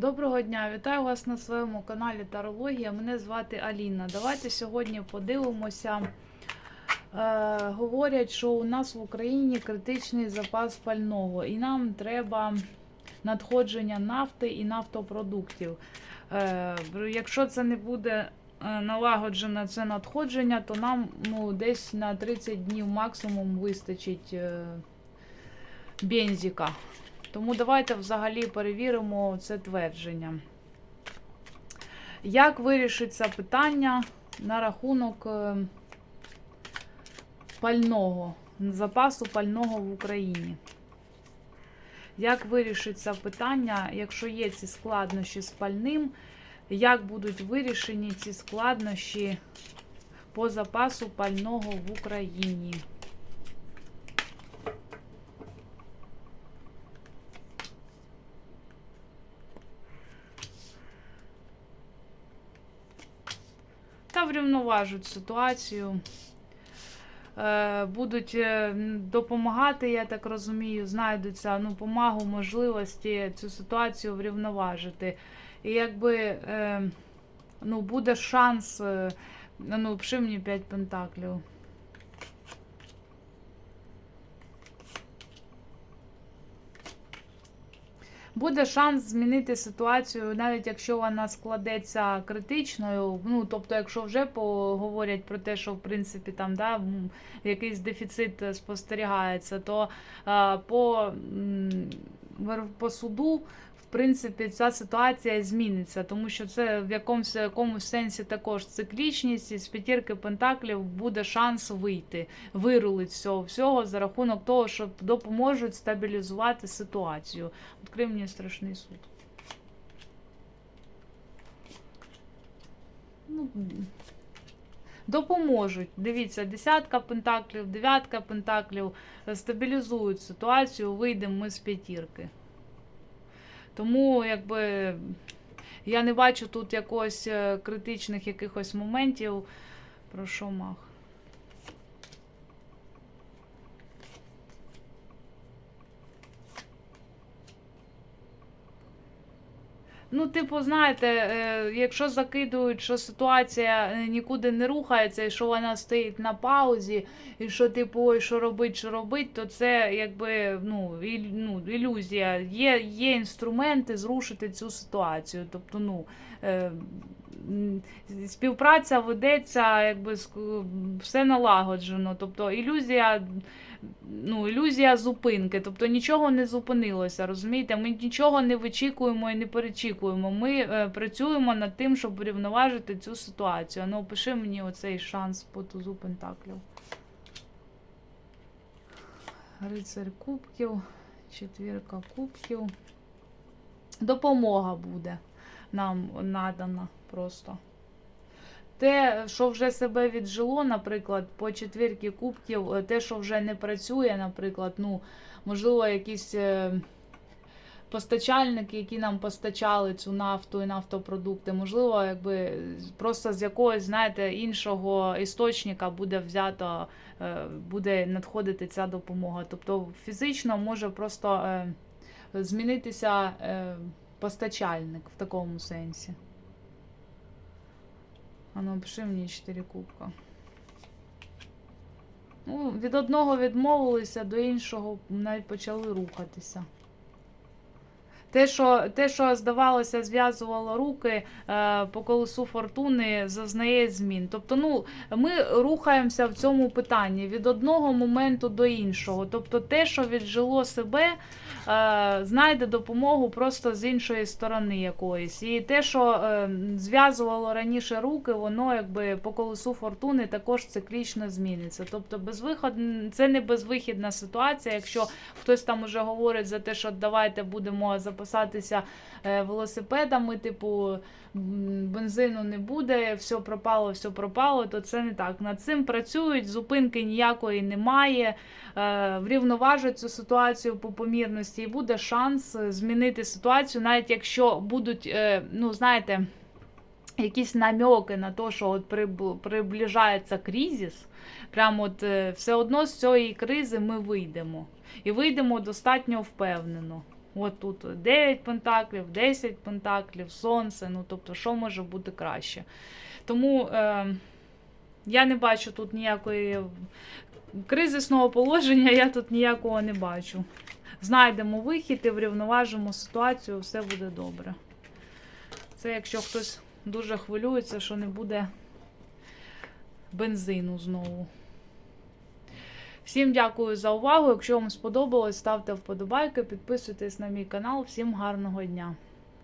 Доброго дня, вітаю вас на своєму каналі Тарологія. Мене звати Аліна. Давайте сьогодні подивимося. Е, говорять, що у нас в Україні критичний запас пального, і нам треба надходження нафти і нафтопродуктів. Е, якщо це не буде е, налагоджено це надходження, то нам ну, десь на 30 днів максимум вистачить е, бензика. Тому давайте взагалі перевіримо це твердження. Як вирішиться питання на рахунок е, пального, запасу пального в Україні? Як вирішиться питання, якщо є ці складнощі з пальним, як будуть вирішені ці складнощі по запасу пального в Україні? Та врівноважуть ситуацію. Е, Будуть е, допомагати, я так розумію, знайдуться ну, помагу, можливості цю ситуацію врівноважити. І якби е, ну, буде шанс, ну, пшимні мені 5 пентаклів. Буде шанс змінити ситуацію, навіть якщо вона складеться критичною. Ну тобто, якщо вже поговорять про те, що в принципі там да, якийсь дефіцит е, спостерігається, то а, по, по суду. В принципі, ця ситуація зміниться, тому що це в якомусь, якомусь сенсі також циклічність, і з п'ятірки пентаклів буде шанс вийти, вирулить цього всього за рахунок того, що допоможуть стабілізувати ситуацію. Відкрий мені страшний суд. Ну, допоможуть. Дивіться, десятка пентаклів, дев'ятка пентаклів е, стабілізують ситуацію, вийдемо ми з п'ятірки. Тому, якби я не бачу тут якогось е, критичних якихось моментів. Про що мах? Ну, типу, знаєте, е, якщо закидують, що ситуація е, нікуди не рухається, і що вона стоїть на паузі, і що, типу, ой, що робить, що робить, то це якби ну, і, ну, ілюзія. Є, є інструменти зрушити цю ситуацію. Тобто, ну. Е, Співпраця ведеться, якби все налагоджено. Тобто ілюзія, ну, ілюзія зупинки. Тобто нічого не зупинилося, розумієте? Ми нічого не вичікуємо і не перечікуємо. Ми е, працюємо над тим, щоб врівноважити цю ситуацію. Ну, опиши мені оцей шанс по тузу Пентаклів. Рицарь кубків, четвірка кубків. Допомога буде нам надана просто. Те, що вже себе віджило, наприклад, по четвірки кубків, е, те, що вже не працює, наприклад, ну, можливо, якісь е, постачальники, які нам постачали цю нафту і нафтопродукти, можливо, якби просто з якогось, знаєте, іншого істочника буде взято, е, буде надходити ця допомога. Тобто фізично може просто е, змінитися е, постачальник в такому сенсі. А ну, пиши мені 4 кубка. Ну, від одного відмовилися, до іншого навіть почали рухатися. Те, що, те, що здавалося, зв'язувало руки е, по колесу фортуни, зазнає змін. Тобто, ну, ми рухаємося в цьому питанні від одного моменту до іншого. Тобто, те, що віджило себе, е, знайде допомогу просто з іншої сторони якоїсь. І те, що е, зв'язувало раніше руки, воно якби по колесу фортуни також циклічно зміниться. Тобто, безвиход... це не безвихідна ситуація. Якщо хтось там уже говорить за те, що давайте будемо запасатися е, велосипедами, типу бензину не буде, все пропало, все пропало, то це не так. Над цим працюють, зупинки ніякої немає, е, врівноважать цю ситуацію по помірності, і буде шанс е, змінити ситуацію, навіть якщо будуть, ну знаєте. Якісь намеки на те, що от приближається кризис, прямо от все одно з цієї кризи ми вийдемо. І вийдемо достатньо впевнено. От тут 9 пентаклів, 10 пентаклів, сонце. Ну, тобто, що може бути краще? Тому е, я не бачу тут ніякої кризисного положення, я тут ніякого не бачу. Знайдемо вихід і врівноважимо ситуацію, все буде добре. Це якщо хтось дуже хвилюється, що не буде бензину знову. Всім дякую за увагу. Якщо вам сподобалось, ставте вподобайки, підписуйтесь на мій канал. Всім гарного дня!